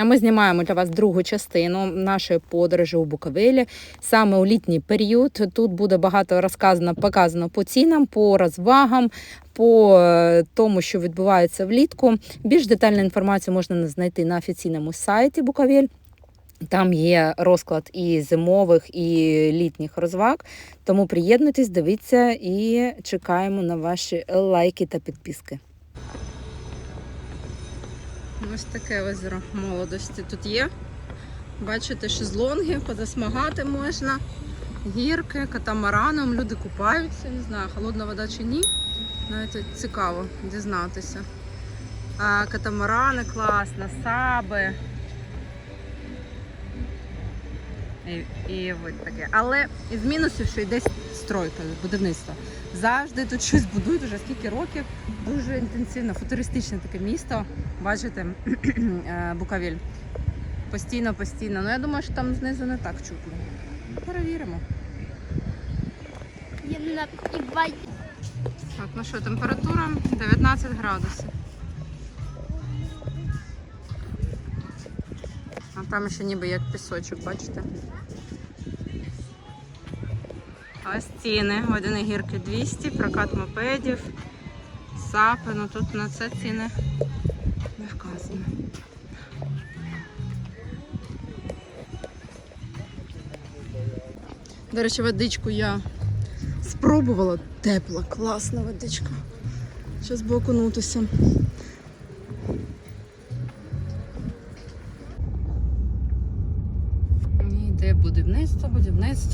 А ми знімаємо для вас другу частину нашої подорожі у Буковелі саме у літній період. Тут буде багато розказано, показано по цінам, по розвагам, по е, тому, що відбувається влітку. Більш детальну інформацію можна знайти на офіційному сайті Буковель. Там є розклад і зимових, і літніх розваг. Тому приєднуйтесь, дивіться і чекаємо на ваші лайки та підписки. Ось таке озеро молодості тут є. Бачите, шезлонги, позасмагати можна. Гірки, катамараном, люди купаються, не знаю, холодна вода чи ні. Навіть цікаво дізнатися. А, катамарани класно, саби. І, і таке. Але із мінусів, що йде стройка, будівництво. Завжди тут щось будують вже скільки років. Дуже інтенсивно, футуристичне таке місто. Бачите, е, Буковель. Постійно, постійно. Ну я думаю, що там знизу не так чутно. Перевіримо. Так, ну що, температура 19 градусів. А там ще ніби як пісочок, бачите? Ось ціни. Водяні гірки 200, прокат мопедів, сапи. Ну тут на це ціни не вказано. До речі, водичку я спробувала. Тепла, класна водичка. Зараз би окунутися.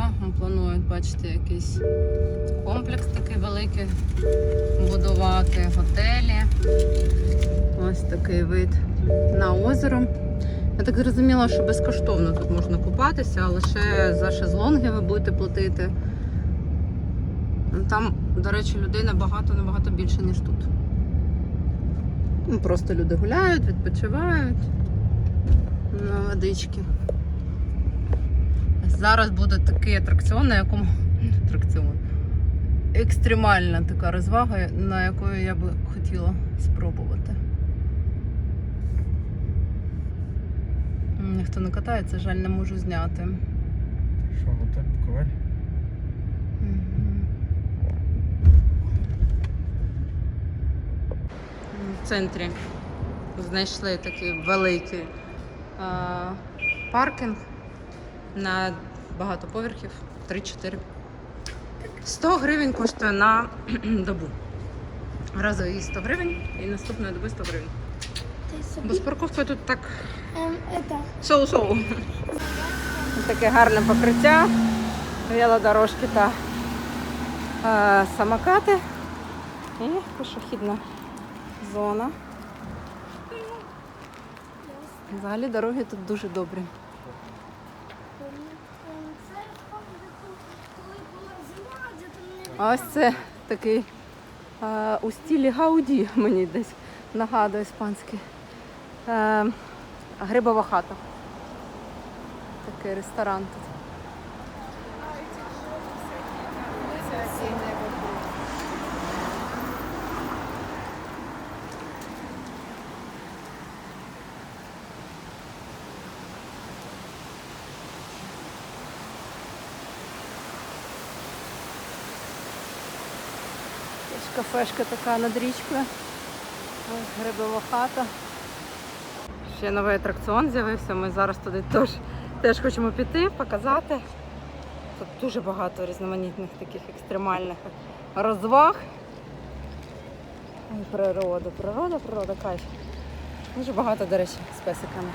Будівництво. Планують, бачите, якийсь комплекс такий великий будувати, готелі. Ось такий вид на озеро. Я так зрозуміла, що безкоштовно тут можна купатися, а лише за шезлонги ви будете платити. Ну, Там, до речі, людей набагато набагато більше, ніж тут. Ну, Просто люди гуляють, відпочивають на водички. Зараз буде такий атракціон, на якому. Атракціон. Екстремальна така розвага, на якої я би хотіла спробувати. Ніхто не катається, жаль, не можу зняти. Що, готель? Мгм. В центрі знайшли такий великий а, паркінг на багато поверхів 3-4. 100 гривень коштує на добу. Разовий 100 гривень і наступної доби 100 гривень. Бо з парковкою тут так Ем, соу-соу. Таке гарне покриття, велодорожки та е, самокати і пішохідна зона. Взагалі дороги тут дуже добрі. Ем, Це коли була зима, де там не А ось це такий е, у стілі Гауді, мені десь нагадує іспанський. Е, грибова хата. Такий ресторан тут. Теж кафешка така над річкою. Ось грибова хата. Ще новий атракціон з'явився. Ми зараз туди теж, теж хочемо піти, показати. Тут дуже багато різноманітних таких екстремальних розваг. Природа, природа, природа, кайф. Дуже багато, до речі, з песиками.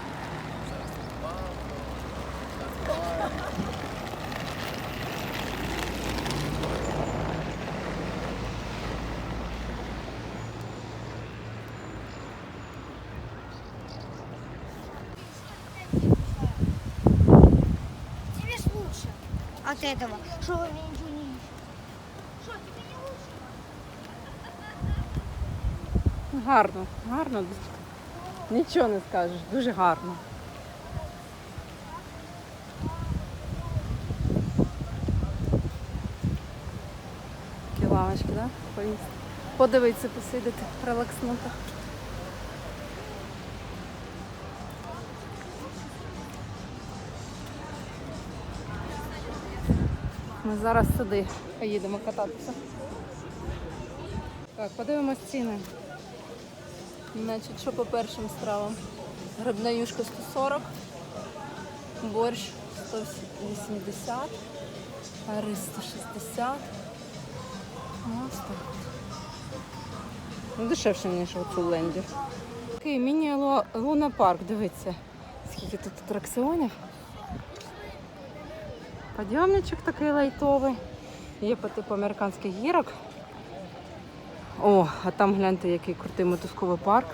Тебе ж лучше от этого. Что вы мне ничего не ищете? Что, тебе не лучше? Гарно, гарно. Нічого не скажеш, дуже гарно. Такі лавочки, да? Поїсти. Подивитися, посидіти, релакснути. Ми зараз сюди поїдемо кататися. Так, подивимось ціни. Значить, що по першим стравам? Грибна юшка 140, борщ 180, рис 160. Ось так. Ну, дешевше, ніж у Ленді. Такий міні-луна парк, дивіться, скільки тут атракціонів. Подйомничок такий лайтовий. Є по типу американських гірок. О, а там гляньте, який крутий мотузковий парк.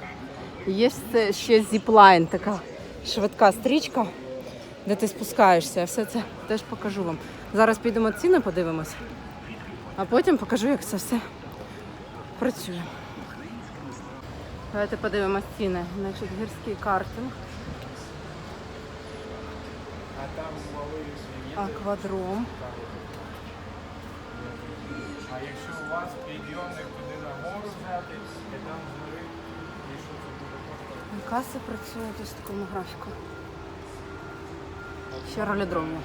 Є ще- зіплайн, така швидка стрічка, де ти спускаєшся. Все це теж покажу вам. Зараз підемо ціни, подивимось, а потім покажу, як це все працює. Давайте подивимось ціни. Значить, гірський картинг, А там малий. Аквадром. А якщо у вас підйомник туди на гору взяти, і там згори, і що це буде коштувати? Каси працюють ось такому графіку. Ще ролідромно.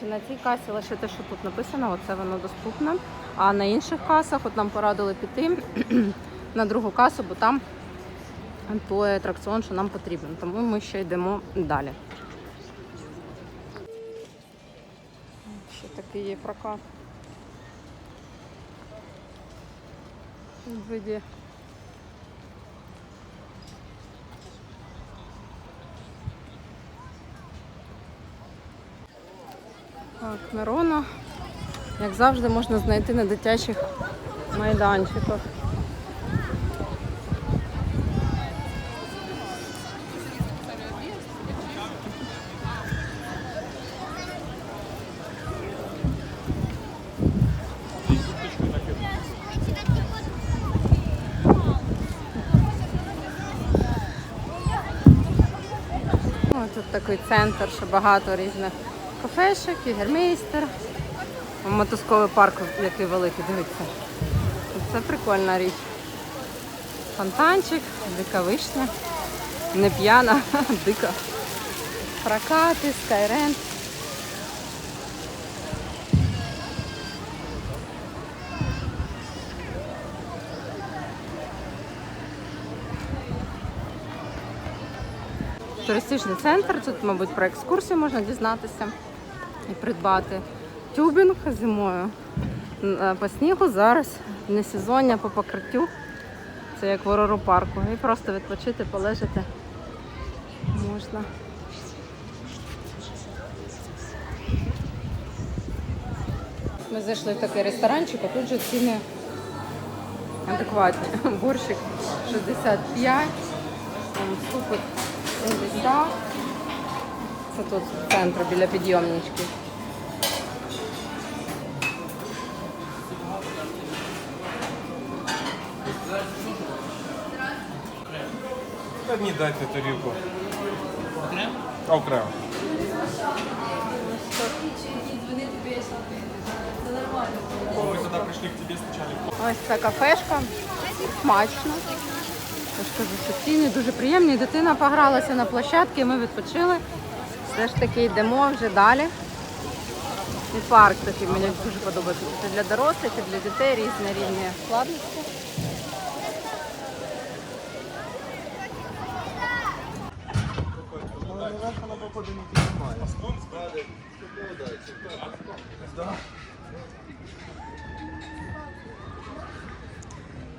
Чи на цій касі лише те, що тут написано, оце воно доступне. А на інших касах от нам порадили піти на другу касу, бо там той атракціон, що нам потрібен. Тому ми ще йдемо далі. Ще такий є прокат. В Так, Мирона, як завжди, можна знайти на дитячих майданчиках. Центр, що багато різних кафешок, ігермейстер. Мотузковий парк, який великий, дивіться. Це прикольна річ. Фонтанчик, дика вишня. Не п'яна, дика. Прокати, скайрент. Туристичний центр. Тут, мабуть, про екскурсію можна дізнатися і придбати. Тюбінг зимою. По снігу зараз не сезоння по покриттю. Це як в парку. І просто відпочити, полежати можна. Ми зайшли в такий ресторанчик, а тут же ціни адекватні. Борщик 65, там супер 70. Це тут в центру біля підйомнички. Та ні, дайте тарілку. Окремо? Окремо. Ми сюди прийшли к тебе спочатку. Ось ця кафешка. Смачно. Я ж кажу, що ціни дуже приємні. Дитина погралася на площадці, ми відпочили. Все ж таки йдемо вже далі. І парк такий мені дуже подобається. Це для дорослих і для дітей різні рівні складності.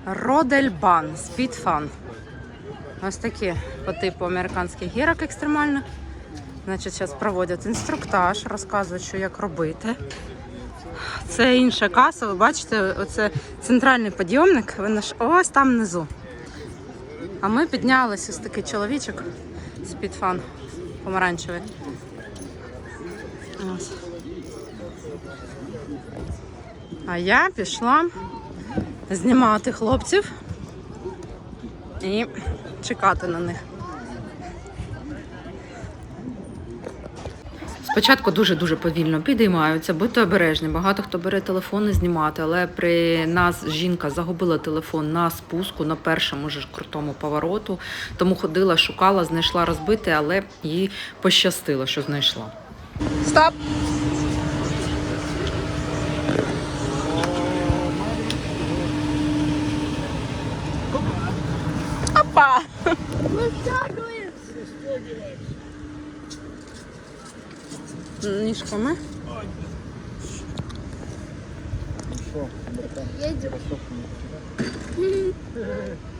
Родельбан, спідфан. Ось такі по типу американських гірок екстремальних. Значить, зараз проводять інструктаж, розказують, що як робити. Це інша каса, ви бачите, оце центральний підйомник, він аж ось там внизу. А ми піднялися, ось такий чоловічок, спідфан помаранчевий. Ось. А я пішла знімати хлопців і чекати на них. Спочатку дуже-дуже повільно підіймаються, будьте обережні. Багато хто бере телефон і знімати, але при нас жінка загубила телефон на спуску на першому ж крутому повороту. Тому ходила, шукала, знайшла розбите, але їй пощастило, що знайшла. Стоп! Опа! Ніжками. Що, братан? Едем.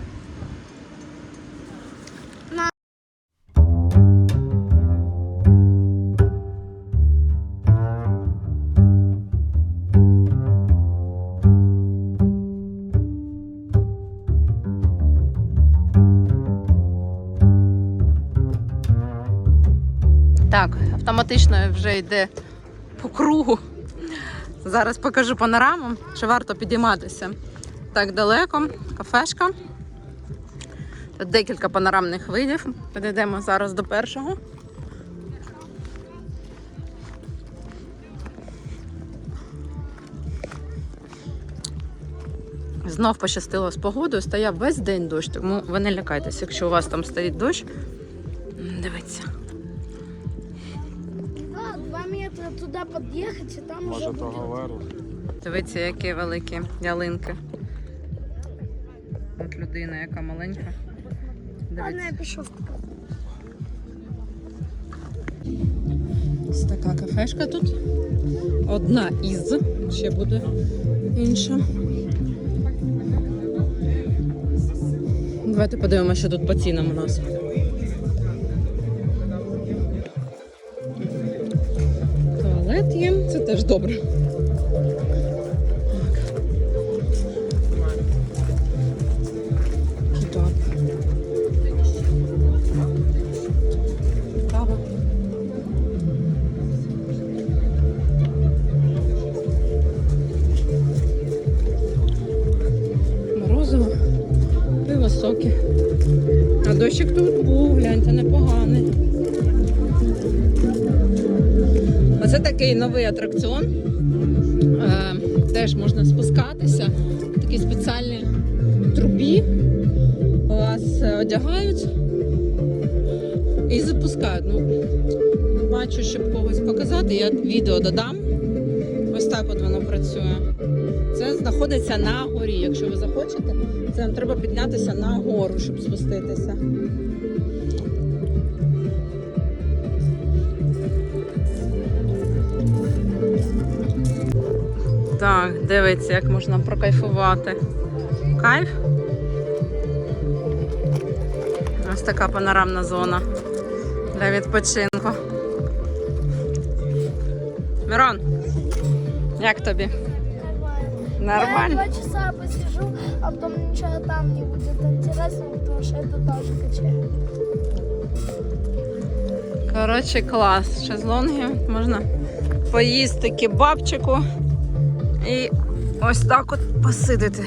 автоматично вже йде по кругу. Зараз покажу панораму, що варто підійматися так далеко. Кафешка. Тут декілька панорамних видів. Підійдемо зараз до першого. Знов пощастило з погодою, стояв весь день дощ, тому ви не лякайтесь, якщо у вас там стоїть дощ. Дивіться. Метра туда подъехать, там Може, то будет. говорю. Дивіться, які великі ялинки. От людина, яка маленька. Ладно, я пишу. Ось така кафешка тут. Одна із, ще буде інша. Давайте подивимося, що тут по цінам у нас. Туалет є, це теж добре. Морозиво, пиво соки. А дощик тут був, гляньте, непоганий. Такий новий атракціон. Е, теж можна спускатися. Такі спеціальні трубі. Вас е, одягають і запускають. Ну, бачу, щоб когось показати. Я відео додам. Ось так от воно працює. Це знаходиться на горі. Якщо ви захочете, це вам треба піднятися на гору, щоб спуститися. Так, дивіться, як можна прокайфувати. Кайф. Ось така панорамна зона для відпочинку. Мирон, як тобі? Я Нормально? два часа посижу, а потом ничего там не будет интересного, потому что это тоже качает. Коротше, клас. Шезлонги можна поїсти кебабчику і ось так от посидити.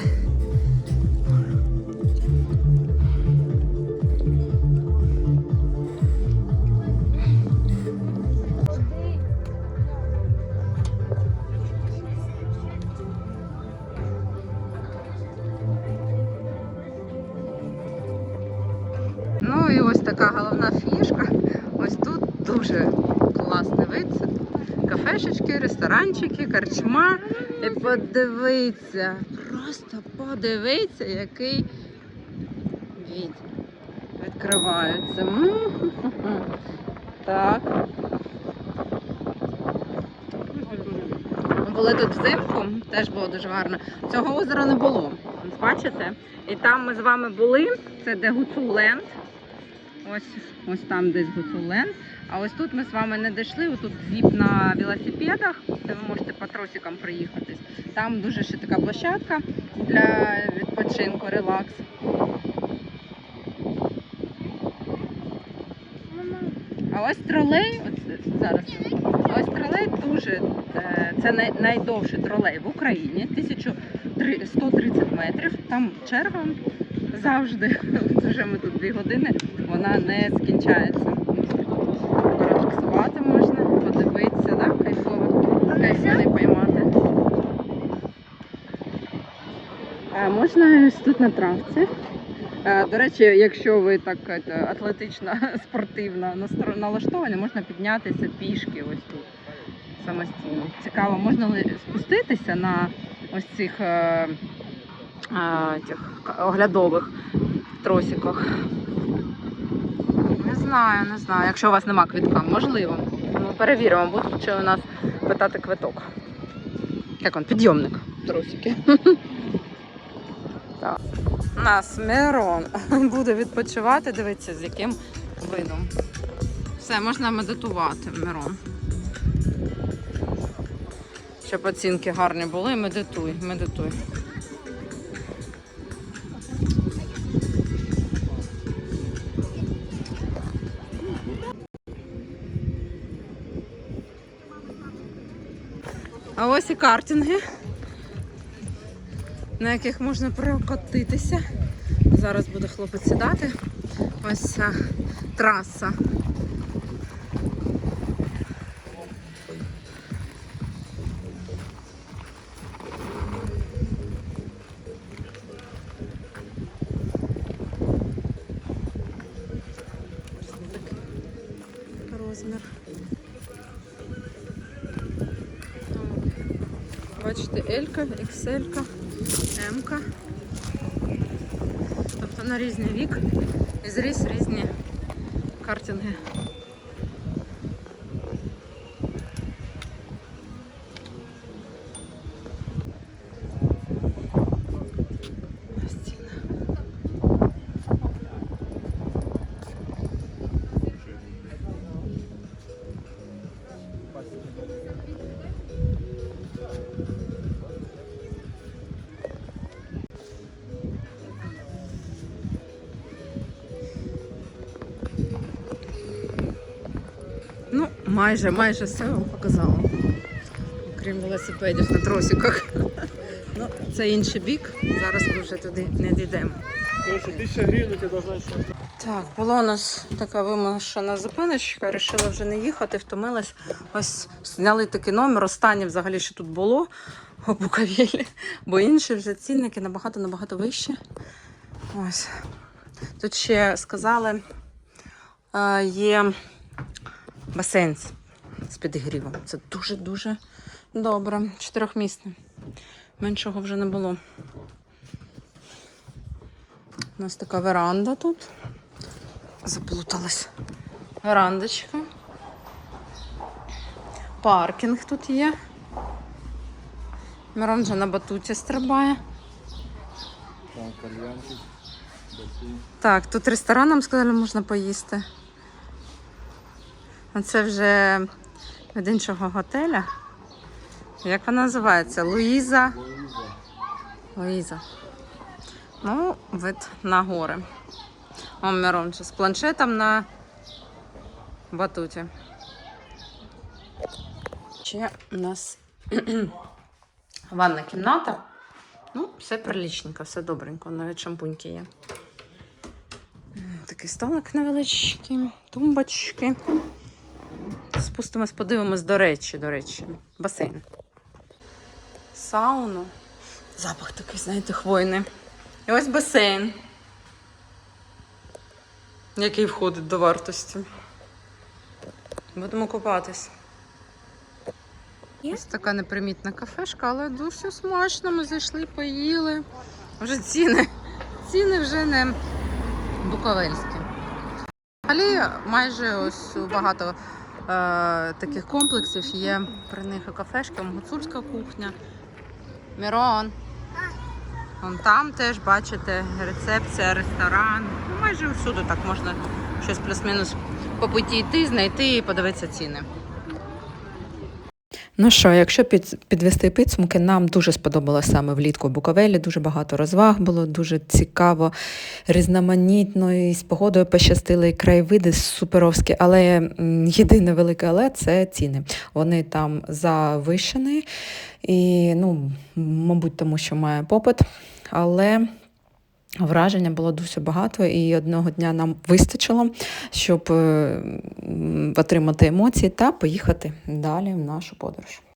Ну і ось така головна фішка. Ось тут дуже класний вид. Кафешечки, ресторанчики, корчма. І подивіться, просто подивіться, який від. Відкривається. Так. Були тут взимку, теж було дуже гарно. Цього озера не було. Бачите? І там ми з вами були. Це де Гуцуленд. Ось, ось там десь Гуцуленд. А ось тут ми з вами не дійшли. Ось тут зіп на велосипедах, де ви можете по тросикам проїхатись. Там дуже ще така площадка для відпочинку, релакс. А ось тролей, от зараз. Ось тролей дуже е, це найдовший тролей в Україні, 1130 метрів. Там черга завжди. Вже ми тут дві години, вона не скінчається. Порелаксувати можна, подивитися, да? кайфово, кайфони поймати. А можна ось тут на травці. До речі, якщо ви так е, атлетично спортивно налаштовані, можна піднятися пішки ось тут самостійно. Цікаво, можна спуститися на ось цих е, к- оглядових тросиках. Знаю, не знаю. Якщо у вас нема квитка, можливо. Ну, перевіримо, будуть чи у нас питати квиток. Як он, підйомник. Тросики. Так. У нас Мирон буде відпочивати, дивіться, з яким видом. Все, можна медитувати, Мирон. Щоб оцінки гарні були, медитуй, медитуй. Ось і картинги, на яких можна прокотитися. Зараз буде хлопець сідати. Ось ця траса. Розмір. Бачите, Елька, М. Тобто на різний вік і зріс різні картинги. Майже, майже все вам показала. Крім велосипедів на тросиках. Ну, це інший бік. Зараз ми вже туди не дійдемо. Так, була у нас така вимушена зупиночка, вирішила вже не їхати, втомилась. Ось зняли такий номер. Останнє взагалі що тут було у Буковелі, бо інші вже цінники набагато-набагато вищі. Ось. Тут ще сказали, е, є басейн з- підігрівом. Це дуже-дуже добре. Чотирьохмісний. Меншого вже не було. У нас така веранда тут. Заплуталась. Верандочка. Паркінг тут є. Мирон вже на батуті стрибає. Так, тут ресторан нам сказали, можна поїсти. А це вже від іншого готеля. Як вона називається? Луїза. Луїза. Ну, вид на гори. О, Мирон з планшетом на батуті. Ще у нас ванна кімната. Ну, все прилічненько, все добренько, навіть шампуньки є. Такий столик невеличкий, тумбочки. Спустимось, подивимось, до речі, до речі, басейн. Сауну. Запах такий, знаєте, хвойний. І ось басейн, який входить до вартості. Будемо купатись. Ось така непримітна кафешка, але дуже смачно. Ми зайшли, поїли. Вже ціни. Ціни вже не буковельські. Взагалі, майже ось багато таких комплексів є при них і кафешки, гуцульська кухня. Мірон. Вон там теж бачите рецепція, ресторан. Ну, майже всюди так можна щось плюс-мінус по путі йти, знайти і подивитися ціни. Ну що, якщо під, підвести підсумки, нам дуже сподобалося саме влітку в Буковелі. Дуже багато розваг було, дуже цікаво, різноманітно, і з погодою пощастили, і краєвиди суперовські. Але єдине велике але це ціни. Вони там завищені, і, ну, мабуть, тому що має попит. Але Враження було дуже багато, і одного дня нам вистачило, щоб отримати емоції та поїхати далі в нашу подорож.